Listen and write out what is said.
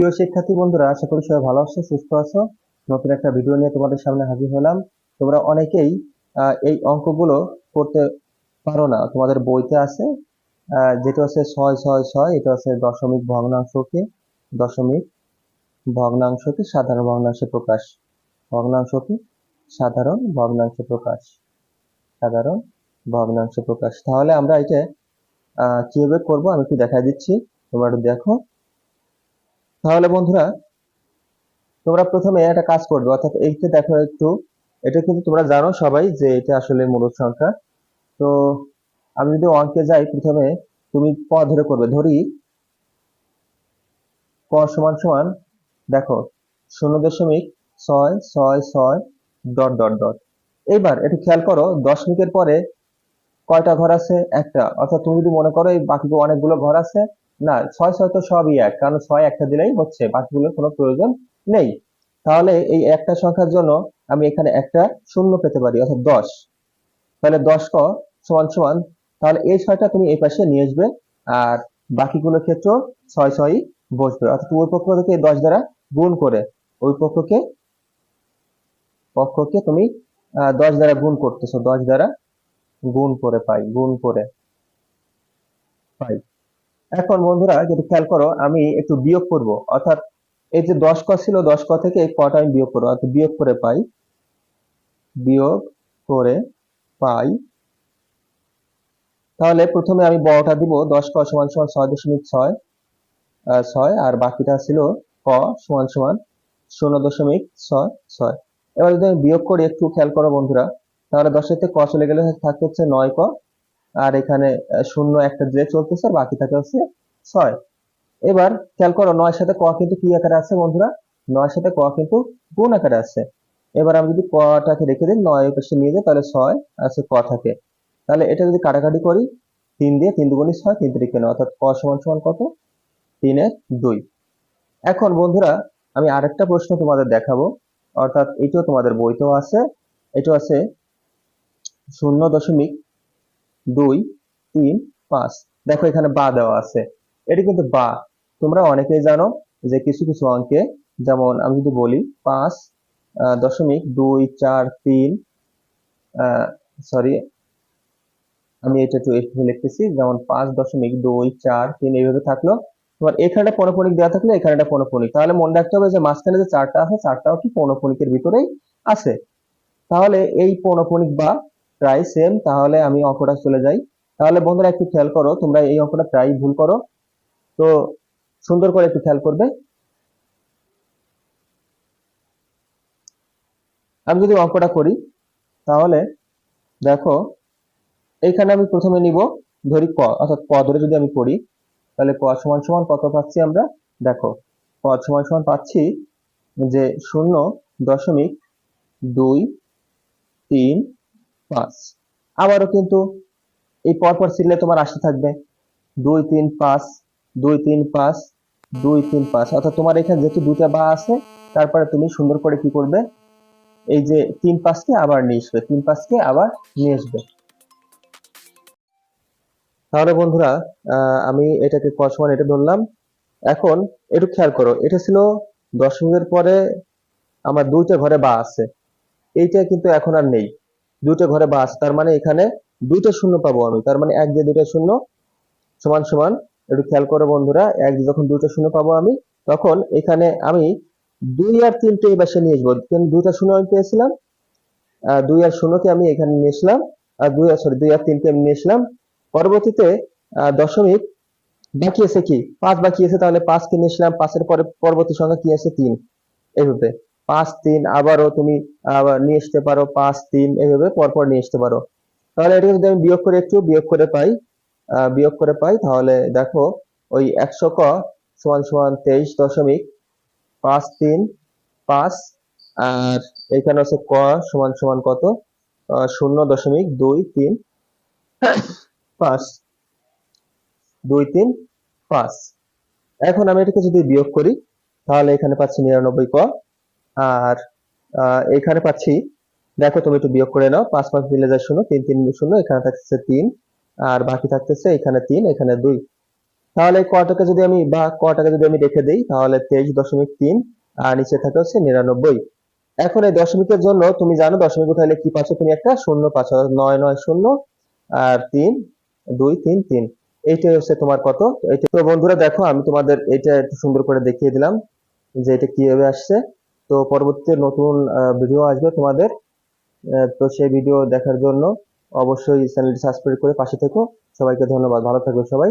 প্রিয় শিক্ষার্থী বন্ধুরা, আশা করি সবাই ভালো আছো, সুস্থ আছো। নতুন একটা ভিডিও নিয়ে তোমাদের সামনে হাজির হলাম। তোমরা অনেকেই এই অঙ্কগুলো করতে পারো না। তোমাদের বইতে আছে যেটা হচ্ছে ছয় ছয় ছয়, এটা হচ্ছে দশমিক ভগ্নাংশকে দশমিক ভগ্নাংশকে সাধারণ ভগ্নাংশে প্রকাশ। ভগ্নাংশকে সাধারণ ভগ্নাংশে প্রকাশ। সাধারণ ভগ্নাংশে প্রকাশ। তাহলে আমরা এটা কীভাবে করব আমি একটু দেখাই দিচ্ছি। তোমরা দেখো। তাহলে বন্ধুরা, তোমরা প্রথমে একটা কাজ করবে, অর্থাৎ এইটা দেখো একটু, এটা কিন্তু তোমরা জানো সবাই যে এটা আসলে মূলদ সংখ্যা। তো আমি যদি অঙ্কে যাই, প্রথমে তুমি ক ধরে করবে, ধরি ক সমান সমান, দেখো, শূন্য দশমিক ছয় ছয় ছয়, ডট ডট ডট। এইবার একটু খেয়াল করো, দশমিকের পরে কয়টা ঘর আছে? একটা। অর্থাৎ তুমি যদি মনে করো এই বাকিগুলো অনেকগুলো ঘর আছে না, ছয় ছয় তো সবই এক, কারণ ছয় একটা দিলেই হচ্ছে, বাকিগুলোর কোনো প্রয়োজন নেই। তাহলে এই একটা সংখ্যার জন্য আমি এখানে একটা শূন্য পেতে পারি, অর্থাৎ দশ। তাহলে দশ ক সমান সমান, তাহলে এই ছয়টা তুমি এই পাশে নিয়ে আসবে, আর বাকিগুলোর ক্ষেত্রেও ছয় ছয়ই বসবে। অর্থাৎ ওই পক্ষ থেকে দশ দ্বারা গুণ করে ওই পক্ষকে পক্ষকে তুমি দশ দ্বারা গুণ করতেছো, দশ দ্বারা গুণ করে পাই, গুণ করে পাই। এখন বন্ধুরা যদি খেয়াল করো, আমি একটু বিয়োগ করব। অর্থাৎ এই যে দশ ক ছিল, দশ ক থেকে এই কটা আমি বিয়োগ করব। অর্থাৎ বিয়োগ করে পাই, বিয়োগ করে পাই। তাহলে প্রথমে আমি বড়টা দিব, দশ ক সমান সমান ছয় দশমিক ছয় ছয়, আর বাকিটা ছিল ক সমান সমান শূন্য দশমিক ছয় ছয়। এবার যদি আমি বিয়োগ করি, একটু খেয়াল করো বন্ধুরা, তাহলে দশের থেকে ক চলে গেলে থাকতে হচ্ছে নয় ক। আর এখানে শূন্য একটা যে চলতেছে বাকি থাকে হচ্ছে ছয়। এবার খেয়াল করো, নয়ের সাথে ক কিন্তু কি আকারে আছে বন্ধুরা? নয়ের সাথে ক কিন্তু গুণ আকারে আছে। এবার আমি যদি কটাকে রেখে দিই, নয় পাশে নিয়ে যাই, তাহলে ছয় আছে ক থাকে। তাহলে এটা যদি কাটাকাটি করি, তিন দিয়ে তিন দুগুণি ছয়, তিন তিরিকে নয়, অর্থাৎ ক সমান সমান কত? তিনের দুই। এখন বন্ধুরা, আমি আরেকটা প্রশ্ন তোমাদের দেখাবো, অর্থাৎ এটাও তোমাদের বইতেও আছে এটা আছে শূন্য দশমিক দুই, তিন, পাঁচ। দেখো এখানে বা দেওয়া আছে। এটা কিন্তু বা। তোমরা অনেকেই জানো যে কিছু কিছু অঙ্কে, যেমন আমি যদি বলি পাঁচ দশমিক দুই, চার, তিন সরি আমি এটা একটু একটু লিখতেছি, যেমন পাঁচ দশমিক দুই, চার, তিন, এইভাবে থাকল। তোমার এখানে পৌনপুনিক দেওয়া থাকলে এখানে একটা পৌনপুনিক তাহলে মনে রাখতে হবে যে মাঝখানে যে চারটা আছে, চারটাও কি পৌনপুনিকের ভিতরেই আছে। তাহলে এই পৌনপুনিক বা প্রায় সেম তাহলে আমি অঙ্কটা চলে যাই। তাহলে বন্ধুরা একটু খেয়াল করো, তোমরা এই অঙ্কটা প্রায় ভুল করো। তো সুন্দর করে একটু খেয়াল করবে। আমি যদি অঙ্কটা করি, তাহলে দেখো, এইখানে আমি প্রথমে নিব ধরি ক, অর্থাৎ ক ধরে যদি আমি করি, তাহলে ক সমান সমান কত পাচ্ছি আমরা? দেখো, ক সমান সমান পাচ্ছি যে শূন্য দশমিক দুই তিন পাঁচ। আবারও কিন্তু এই পরপর সিলে তোমার আসতে থাকবে। দুই, তিন, পাঁচ, দুই, তিন, পাঁচ, দুই, তিন, পাঁচ। অর্থাৎ তোমার এখানে যেহেতু দুইটা বা আছে, তারপরে তুমি সুন্দর করে কি করবে? এই যে তিন পাঁচকে আবার নিয়ে আসবে, তিন পাঁচকে আবার নিয়ে আসবে। তাহলে বন্ধুরা আমি এটাকে ক সমান এটা ধরলাম। এখন একটু খেয়াল করো, এটা ছিল দশমিকের পরে আমার দুইটা ঘরে বা আছে। এইটা কিন্তু এখন আর নেই। দুইটা ঘরে বাস তার মানে এখানে দুইটা শূন্য পাবো আমি। তার মানে এক দিয়ে দুইটা শূন্য সমান সমান একটু খেয়াল করো বন্ধুরা এক যখন দুইটা শূন্য পাবো আমি তখন এখানে আমি দুই আর তিনটে এই বাসে নিয়ে আসব। কারণ দুইটা শূন্য আমি পেয়েছিলাম? দুই আর শূন্যকে আমি এখানে নিয়ে আর দুই আর সরি দুই আর তিনকে আমি নিয়ে পরবর্তীতে আহ, দশমিক বাকি আছে কি? পাঁচ বাকি আছে তাহলে পাঁচকে নিয়ে পাঁচের পরে পরবর্তী সংখ্যা কি আছে? তিন। এইভাবে। পাঁচ তিন আবারও তুমি আবার নিয়ে আসতে পারো, পাঁচ তিন এইভাবে পরপর নিয়ে আসতে পারো। তাহলে এটা যদি আমি বিয়োগ করে একটু বিয়োগ করে পাই বিয়োগ করে পাই, তাহলে দেখো, ওই একশো ক সমান সমান তেইশ দশমিক পাঁচ তিন পাঁচ, আর এখানে হচ্ছে ক সমান সমান কত? শূন্য দশমিক দুই তিন পাঁচ, দুই তিন পাঁচ। এখন আমি এটাকে যদি বিয়োগ করি, তাহলে এখানে পাচ্ছি নিরানব্বই ক। আর এখানে পাচ্ছি, দেখো তুমি একটু বিয়োগ করে নাও, পাঁচ পাঁচ মিলে যায় শূন্য, তিন তিন শূন্য, এখানে থাকতেছে তিন, আর বাকি থাকতেছে এখানে তিন, এখানে দুই। তাহলে কটাকে যদি আমি, বা কটাকে যদি আমি রেখে দিই, তাহলে তেইশ দশমিক তিন, আর নিচে থাকে হচ্ছে নিরানব্বই। এখন এই দশমিকের জন্য, তুমি জানো দশমিক উঠাইলে কি পাচ্ছ তুমি একটা? শূন্য পাচ্ছ নয় নয়, শূন্য, আর তিন, দুই, তিন তিন। এইটাই হচ্ছে তোমার কত? তো বন্ধুরা দেখো, আমি তোমাদের এটা একটু সুন্দর করে দেখিয়ে দিলাম যে এটা কীভাবে আসছে। তো পরবর্তীতে নতুন ভিডিও আসবে তোমাদের। তো সেই ভিডিও দেখার জন্য অবশ্যই চ্যানেলটি সাবস্ক্রাইব করে পাশে থেকো। সবাইকে ধন্যবাদ। ভালো থাকবে সবাই।